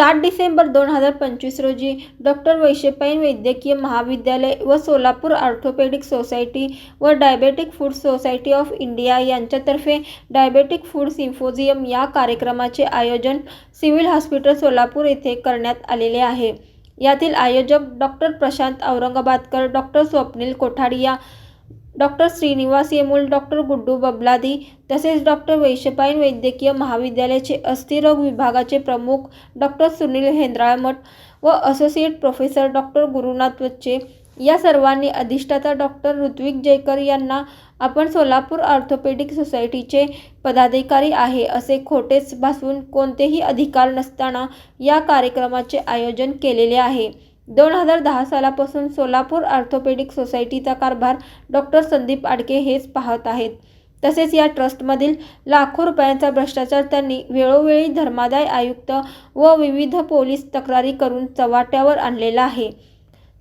सात डिसेंबर दोन हजार पंचवीस रोजी डॉक्टर वैशंपायन वैद्यकीय महाविद्यालय व सोलापूर ऑर्थोपेडिक सोसायटी व diabetic food society of India यांच्यातर्फे डायबेटिक फूड सिम्पोजियम या कार्यक्रमाचे आयोजन सिव्हिल हॉस्पिटल सोलापूर येथे करण्यात आलेले आहे. यातील आयोजक doctor Prashant Aurangabadkar doctor Swapnil Kotharia doctor Shrinivas Yemul doctor Guddu Babladi तसेच डॉक्टर वैशंपायन वैद्यकीय महाविद्यालयाचे अस्थिरोग विभागाचे प्रमुख डॉक्टर सुनील हेंद्राळमठ व असोसिएट प्रोफेसर डॉक्टर गुरुनाथ वच्चे या सर्वांनी अधिष्ठाता डॉक्टर ऋत्विक जयकर यांना आपण सोलापूर ऑर्थोपेडिक सोसायटीचे पदाधिकारी आहे असे खोटेच भासवून कोणतेही अधिकार नसताना या कार्यक्रमाचे आयोजन केलेले आहे. दोन हजार दहा सालापासून सोलापूर ऑर्थोपेडिक सोसायटीचा कारभार डॉक्टर संदीप आडके हेच पाहत आहेत. तसेच या ट्रस्टमधील लाखो रुपयांचा भ्रष्टाचार त्यांनी वेळोवेळी धर्मादाय आयुक्त व विविध पोलीस तक्रारी करून चव्हाट्यावर आणलेला आहे.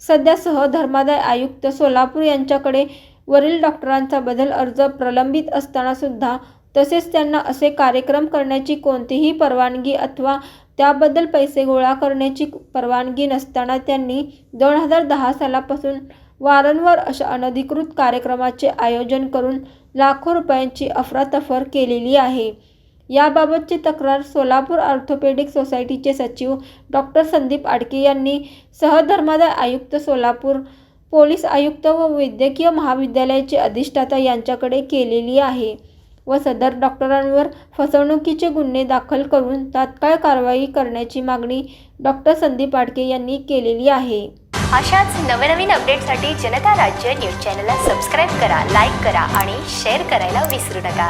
सध्या सहधर्मादाय आयुक्त सोलापूर यांच्याकडे वरील डॉक्टरांचा बदल अर्ज प्रलंबित असताना सुद्धा तसेच त्यांना असे कार्यक्रम करण्याची कोणतीही परवानगी अथवा त्याबद्दल पैसे गोळा करण्याची परवानगी नसताना त्यांनी दोन हजार दहा सालापासून वारंवार अशा अनधिकृत कार्यक्रमाचे आयोजन करून लाखो रुपयांची अफरातफर केलेली आहे. याबाबतची तक्रार सोलापूर ऑर्थोपेडिक सोसायटीचे सचिव डॉक्टर संदीप आडके यांनी सहधर्मादाय आयुक्त सोलापूर पोलीस आयुक्त व वैद्यकीय महाविद्यालयाचे अधिष्ठाता यांच्याकडे केलेली आहे. व सदर डॉक्टरांवर फसवणुकीचे गुन्हे दाखल करून तात्काळ कारवाई करण्याची मागणी डॉक्टर संदीप आडके यांनी केलेली आहे. अशाच नवनवीन अपडेटसाठी जनता राज्य न्यूज चॅनलला सबस्क्राईब करा लाईक करा आणि शेअर करायला विसरू नका.